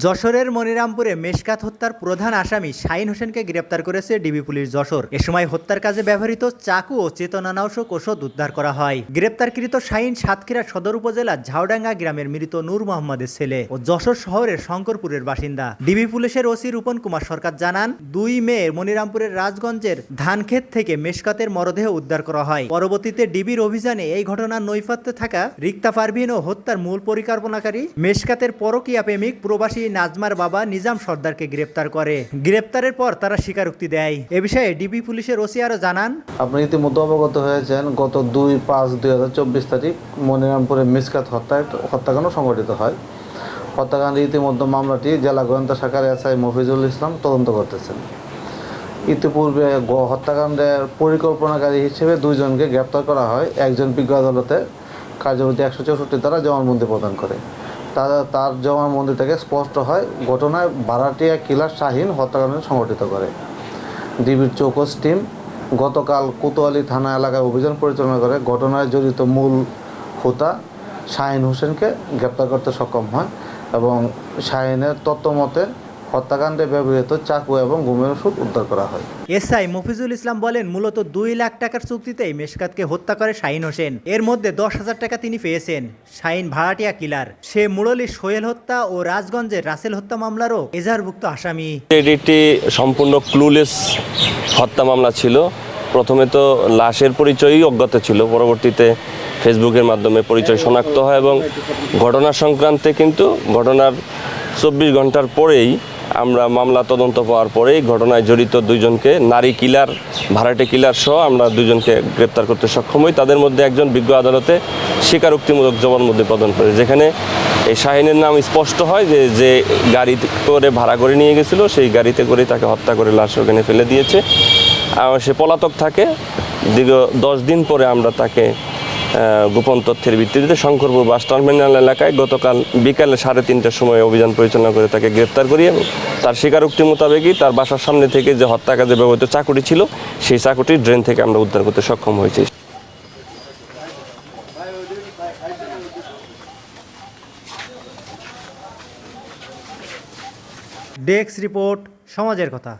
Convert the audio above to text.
যশোরের মনিরামপুরে মেশকাত হত্যার প্রধান আসামি শাহিন হোসেনকে গ্রেপ্তার করেছে ডিবি পুলিশ যশোর। এ সময় হত্যার কাজে ব্যবহৃত চাকু ও চেতনানাশক ওষুধ উদ্ধার করা হয়। গ্রেপ্তারকৃত শাহিন সাতক্ষীরা সদর উপজেলার ঝাউডাঙ্গা গ্রামের মৃত নূর মোহাম্মদের ছেলে ও যশোর শহরের শঙ্করপুরের বাসিন্দা। ডিবি পুলিশের ওসি রূপন কুমার সরকার জানান, দুই মে মনিরামপুরের রাজগঞ্জের ধানক্ষেত থেকে মেশকাতের মরদেহ উদ্ধার করা হয়। পরবর্তীতে ডিবির অভিযানে এই ঘটনার নৈপথ্যে থাকা রিক্তা পারভিন ও হত্যার মূল পরিকল্পনাকারী মেশকাতের পরকীয়া প্রেমিক প্রবাসী নাজমার বাবা নিজাম সর্দারকে গ্রেপ্তার করে। গ্রেপ্তারের পর তারা স্বীকারোক্তি দেয়। এ বিষয়ে ডিবি পুলিশের ওসি আরও জানান, আপনি ইতিমধ্যে অবগত হয়েছেন, গত দুই পাঁচ দুই হাজার চব্বিশ তারিখ মনিরামপুরে মিসকাত হত্যা হত্যাকাণ্ড সংঘটিত হয়। হত্যাকাণ্ডে ইতিমধ্যে মামলাটি জেলা গোয়েন্দা শাখার এসআই মফিজুল ইসলাম তদন্ত করতেছেন। ইতিপূর্বে হত্যাকাণ্ডের পরিকল্পনাকারী হিসেবে দুইজনকে গ্রেপ্তার করা হয়। একজন বিজ্ঞ আদালতে কার্যবতী একশো চৌষট্টি দ্বারা জবানবন্দি প্রদান করে। তার জমার মন্দির থেকে স্পষ্ট হয়, ঘটনায় বারাটিয়া কিলার শাহীন হত্যাকাণ্ড সংগঠিত করে। ডিবির চৌকস টিম গতকাল কোতোয়ালি থানা এলাকায় অভিযান পরিচালনা করে। ঘটনায় জড়িত মূল হোতা শাহীন হোসেনকে গ্রেপ্তার করতে সক্ষম হয় এবং শাহিনের তত্ত্বমতে হত্যাকাণ্ডে ব্যবহৃত চাকু এবং গুমের ওষুধ উদ্ধার করা হয়। এসআই মফিজুল ইসলাম বলেন মূলত দুই লাখ টাকার চুক্তিতেই মেশকাতকে হত্যা করে শাহিন হোসেন। এর মধ্যে দশ হাজার টাকা তিনি পেয়েছেন শাহিন ভাড়াটিয়া কিলার। সে মুরলী সোহেল হত্যা ও রাজগঞ্জের রাসেল হত্যা মামলারও এজাহারভুক্ত আসামি। এটি একটি সম্পূর্ণ ক্লুলেস হত্যা মামলা ছিল। প্রথমে তো লাশের পরিচয়ই অজ্ঞাত ছিল। পরবর্তীতে ফেসবুকের মাধ্যমে পরিচয় শনাক্ত হয় এবং ঘটনা সংক্রান্তে কিন্তু ঘটনার চব্বিশ ঘণ্টার পরেই আমরা মামলা তদন্ত পাওয়ার পরেই ঘটনায় জড়িত দুইজনকে, নারী কিলার, ভাড়াটে কিলার সহ আমরা দুজনকে গ্রেপ্তার করতে সক্ষম হই। তাদের মধ্যে একজন বিজ্ঞ আদালতে স্বীকারোক্তিমূলক জবানবন্দি প্রদান করে, যেখানে এই শাহিনের নাম স্পষ্ট হয় যে যে গাড়ি করে ভাড়া করে নিয়ে গেছিল, সেই গাড়িতে করে তাকে হত্যা করে লাশ ওখানে ফেলে দিয়েছে। সে পলাতক থাকে। দীর্ঘ দশ দিন পরে আমরা তাকে গোপন তথ্যের ভিত্তিতে শঙ্করপুর বাস টার্মিনাল এলাকায় গতকাল বিকালে সাড়ে তিনটার সময় অভিযান পরিচালনা করে তাকে গ্রেপ্তার করি এবং তার স্বীকারোক্তি মোতাবেকই তার বাসার সামনে থেকে যে হত্যা কাজে ব্যবহৃত চাকুটি ছিল, সেই চাকুটি ড্রেন থেকে আমরা উদ্ধার করতে সক্ষম হয়েছি। ডেস্ক রিপোর্ট সমাজের কথা।